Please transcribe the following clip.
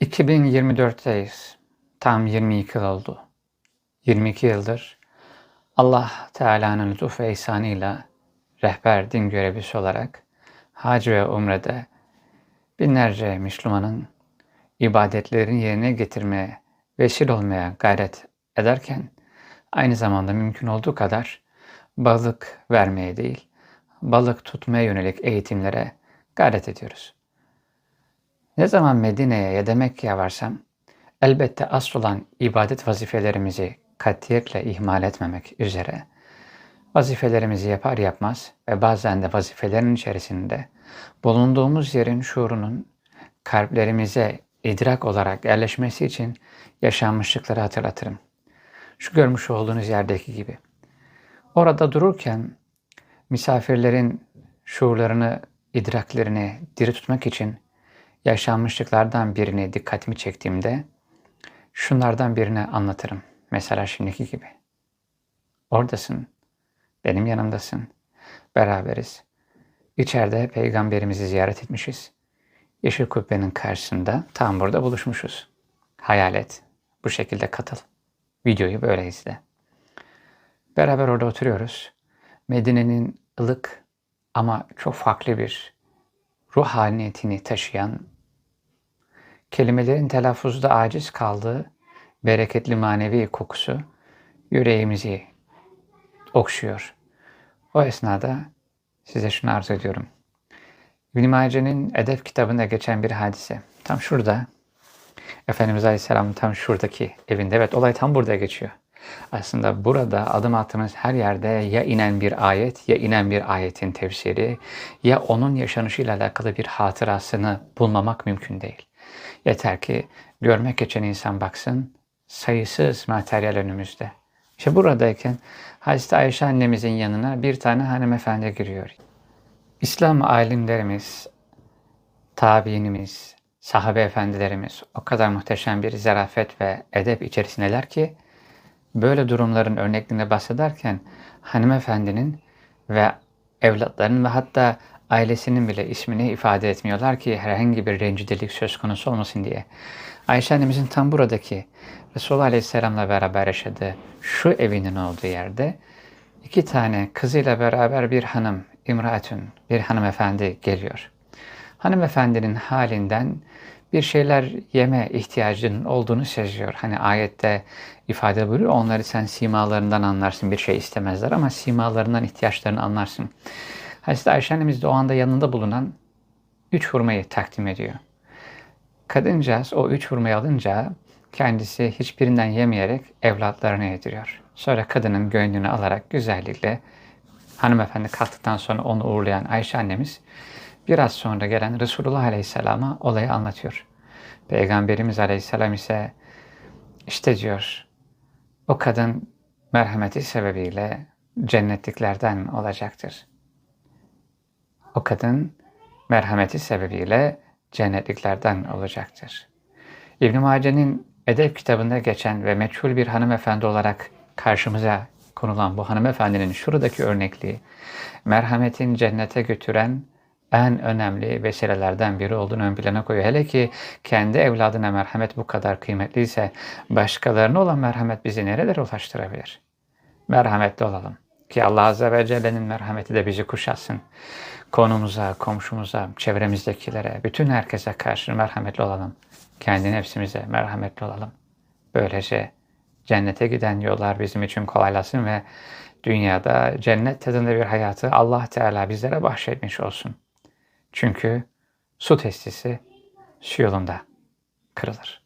2024'teyiz. Tam 22 yıl oldu. 22 yıldır Allah Teala'nın lütuf ve ihsanıyla rehber din görevlisi olarak hac ve umrede binlerce Müslümanın ibadetlerini yerine getirmeye, vesile olmaya gayret ederken aynı zamanda mümkün olduğu kadar balık vermeye değil, balık tutmaya yönelik eğitimlere gayret ediyoruz. Ne zaman Medine'ye ya da Mekke'ye varsam elbette asıl olan ibadet vazifelerimizi katiyetle ihmal etmemek üzere vazifelerimizi yapar yapmaz ve bazen de vazifelerin içerisinde bulunduğumuz yerin şuurunun kalplerimize idrak olarak yerleşmesi için yaşanmışlıkları hatırlatırım. Şu görmüş olduğunuz yerdeki gibi. Orada dururken misafirlerin şuurlarını, idraklerini diri tutmak için yaşanmışlıklardan birini dikkatimi çektiğimde şunlardan birini anlatırım. Mesela şimdiki gibi. Oradasın, benim yanımdasın, beraberiz. İçeride peygamberimizi ziyaret etmişiz. Yeşil kubbenin karşısında tam burada buluşmuşuz. Hayal et, bu şekilde katıl. Videoyu böyle izle. Beraber orada oturuyoruz. Medine'nin ılık ama çok farklı bir ruh haliniyetini taşıyan, kelimelerin telaffuzda aciz kaldığı bereketli manevi kokusu yüreğimizi okşuyor. O esnada size şunu arz ediyorum. İbn-i Mace'nin edep kitabında geçen bir hadise. Tam şurada. Efendimiz Aleyhisselam'ın tam şuradaki evinde. Evet olay tam burada geçiyor. Aslında burada adım attığımız her yerde ya inen bir ayet ya inen bir ayetin tefsiri ya onun yaşanışıyla alakalı bir hatırasını bulmamak mümkün değil. Yeter ki görmek geçen insan baksın sayısız materyal önümüzde. İşte buradayken Hazreti Ayşe annemizin yanına bir tane hanımefendi giriyor. İslam alimlerimiz, tabiinimiz, sahabe efendilerimiz o kadar muhteşem bir zarafet ve edep içerisindeler ki böyle durumların örnekliğinde bahsederken hanımefendinin ve evlatlarının ve hatta ailesinin bile ismini ifade etmiyorlar ki herhangi bir rencidelik söz konusu olmasın diye. Ayşe annemizin tam buradaki Resulullah Aleyhisselam'la beraber yaşadığı şu evinin olduğu yerde iki tane kızıyla beraber bir hanım, İmraatün, bir hanımefendi geliyor. Hanımefendinin halinden bir şeyler yeme ihtiyacının olduğunu seziyor. Hani ayette ifade buyuruyor. Onları sen simalarından anlarsın. Bir şey istemezler ama simalarından ihtiyaçlarını anlarsın. Hazreti Ayşe annemiz de o anda yanında bulunan üç hurmayı takdim ediyor. Kadıncağız o üç hurmayı alınca kendisi hiçbirinden yemeyerek evlatlarına yediriyor. Sonra kadının gönlünü alarak güzellikle hanımefendi kalktıktan sonra onu uğurlayan Ayşe annemiz biraz sonra gelen Resulullah Aleyhisselam'a olayı anlatıyor. Peygamberimiz Aleyhisselam ise işte diyor o kadın merhameti sebebiyle cennetliklerden olacaktır. O kadın merhameti sebebiyle cennetliklerden olacaktır. İbn Mace'nin edep kitabında geçen ve meçhul bir hanımefendi olarak karşımıza konulan bu hanımefendinin şuradaki örnekliği merhametin cennete götüren en önemli vesilelerden biri olduğunu ön plana koyuyor. Hele ki kendi evladına merhamet bu kadar kıymetliyse başkalarına olan merhamet bizi nerelere ulaştırabilir? Merhametli olalım. Ki Allah Azze ve Celle'nin merhameti de bizi kuşatsın. Konumuza, komşumuza, çevremizdekilere, bütün herkese karşı merhametli olalım. Kendi nefsimize merhametli olalım. Böylece cennete giden yollar bizim için kolaylasın ve dünyada cennet tadında bir hayatı Allah Teala bizlere bahşetmiş olsun. Çünkü su testisi su yolunda kırılır.